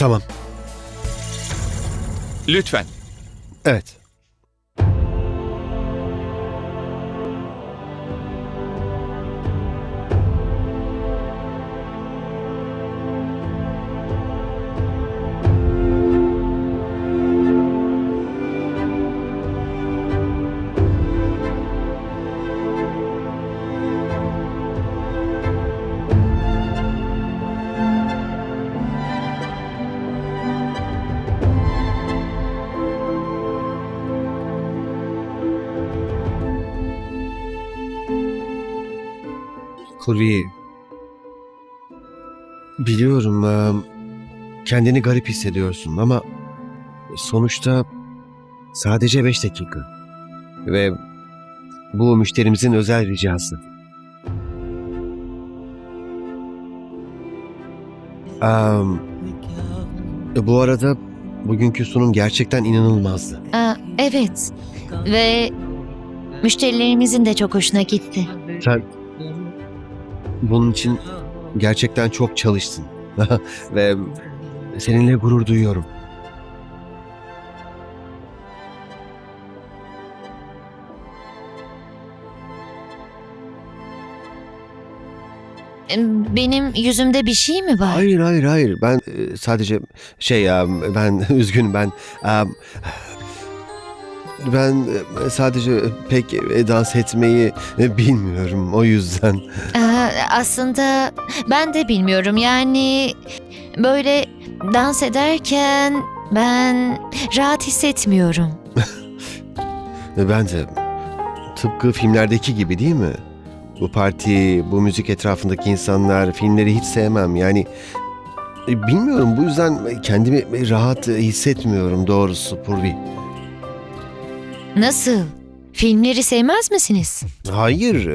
Tamam. Lütfen. Evet. Kurvi. Biliyorum eee, kendini garip hissediyorsun ama sonuçta sadece beş dakika. Ve bu müşterimizin özel ricası. Am, bu arada bugünkü sunum gerçekten inanılmazdı. Aa, evet. Ve müşterilerimizin de çok hoşuna gitti. Sen bunun için gerçekten çok çalıştın. Ve seninle gurur duyuyorum. Benim yüzümde bir şey mi var? Hayır hayır hayır ben e, sadece şey ya ben üzgünüm ben ben e, sadece pek dans etmeyi e, bilmiyorum o yüzden. Aa, aslında ben de bilmiyorum. Yani böyle dans ederken ben rahat hissetmiyorum. Ben de tıpkı filmlerdeki gibi değil mi? Bu parti, bu müzik etrafındaki insanlar filmleri hiç sevmem. Yani e, bilmiyorum bu yüzden kendimi rahat hissetmiyorum doğrusu Purvi. Nasıl? Filmleri sevmez misiniz? Hayır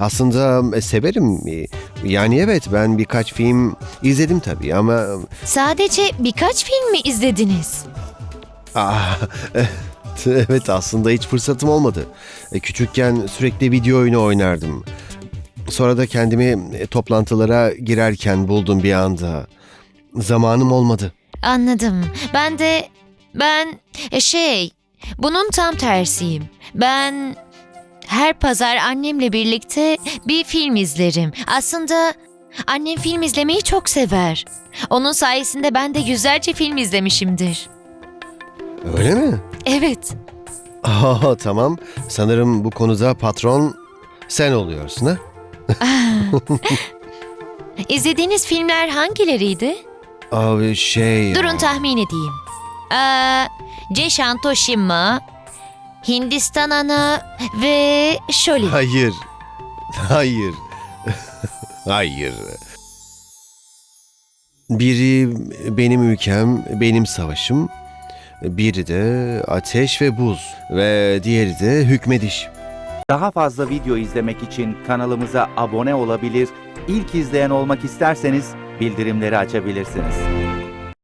aslında severim. Yani evet ben birkaç film izledim tabii ama Sadece birkaç film mi izlediniz? Ah, evet aslında hiç fırsatım olmadı. E, Küçükken sürekli video oyunu oynardım. Sonra da kendimi e, toplantılara girerken buldum bir anda. Zamanım olmadı. Anladım. Ben de ben e, şey bunun tam tersiyim. Ben her pazar annemle birlikte bir film izlerim. Aslında annem film izlemeyi çok sever. Onun sayesinde ben de yüzlerce film izlemişimdir. Öyle mi? Evet. Aa, tamam. Sanırım bu konuda patron sen oluyorsun ha? İzlediğiniz filmler hangileriydi? Abi şey... Durun tahmin edeyim. Ee, Ceşan Toshima, Hindistan Ana ve Şoli. Hayır. Hayır. Hayır. Biri benim ülkem, benim savaşım. Biri de ateş ve buz. Ve diğeri de hükmediş. Daha fazla video izlemek için kanalımıza abone olabilir, ilk izleyen olmak isterseniz bildirimleri açabilirsiniz.